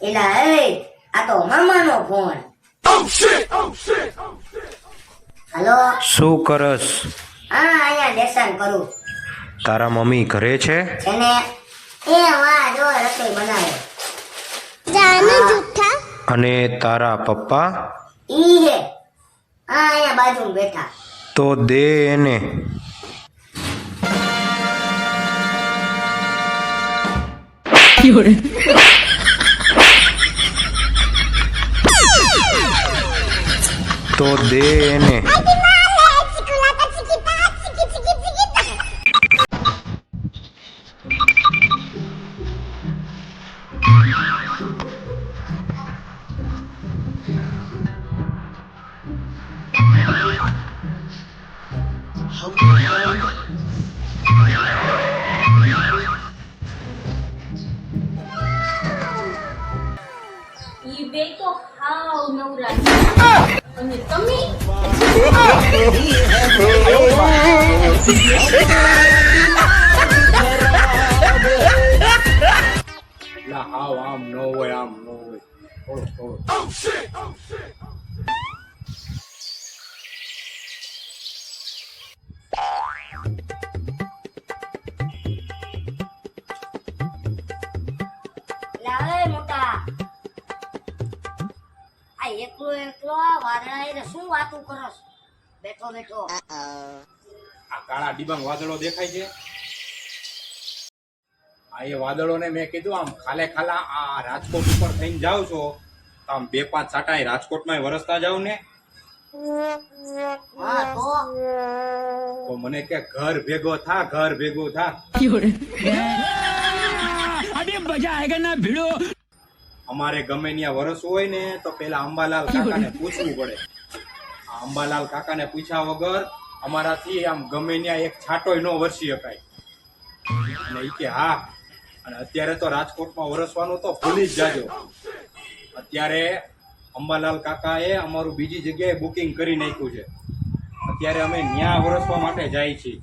એલા એ આ તો મામાનો ફોન હલો? શું કરસ? હા અહીંયા લેસન કરું. તારા મમ્મી ઘરે છે? એને એ વાહ જો રસોઈ બનાવે. જાનું જૂઠા અને તારા પપ્પા? ઈ હે. હા અહીંયા બાજુ બેઠા. તો દે એને. તો દે એને ઈ અને તમે એટલે હાવ આમ ન હોય આમ ન હોય થોડું થોડું એકલો એકલો વાદળા એને શું વાતું કરસ બેઠો બેઠો આ કાળા ડિબાંગ વાદળો દેખાય છે આ એ વાદળોને મેં કીધું આમ ખાલે ખાલા આ રાજકોટ ઉપર થઈને જાવ છો તો આમ બે પાંચ સાટા રાજકોટમાં વરસતા જાવ ને તો મને કે ઘર ભેગો થા ઘર ભેગો થા અમારે ગમે ત્યાં વરસ હોય ને તો પેલા અંબાલાલ કાકાને પૂછવું પડે. આ અંબાલાલ કાકાને પૂછ્યા વગર અમારાથી આમ ગમે ત્યાં એક છાંટોય ન વરસી શકાય. એટલે કે હા. અને અત્યારે તો રાજકોટમાં વરસવાનું તો ભૂલી જ જાજો. અત્યારે અંબાલાલ કાકાએ અમારું બીજી જગ્યાએ બુકિંગ કરી નાખ્યું છે. અત્યારે અમે ન્યા વરસવા માટે જાય છીએ.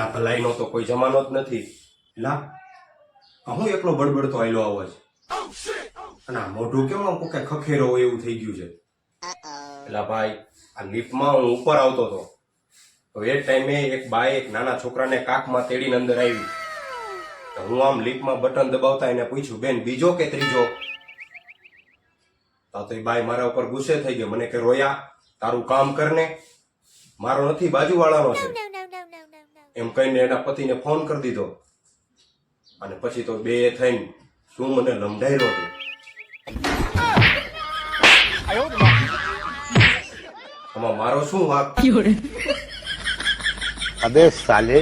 લા ભલાઈનો તો કોઈ જમાનો જ નથી. લા હું એકલો બડબડતો આવેલો આવો છે. અને આ મોઢું કેમ આમ કોઈ ખખેરો હોય એવું થઈ ગયું છે? એલા ભાઈ, આ લિફ્ટમાં હું ઉપર આવતો હતો. તો એ ટાઈમે એક બાઈ એક નાના છોકરાને કાકમાં તેડીને અંદર આવી. તો હું આમ લિફ્ટમાં બટન દબાવતા એને પૂછ્યું, બેન, બીજો કે ત્રીજો? તો એ બાઈ મારા ઉપર ગુસ્સે થઈ ગયો. મને કે, રોયા, તારું કામ કરને. મારો નથી, બાજુવાળાનો છે. એમ કહીને એના પતિને ફોન કરી દીધો. અને પછી તો બે થઈને શું મને લંબાઈ આમાં મારો શું વાક? અબે સાલે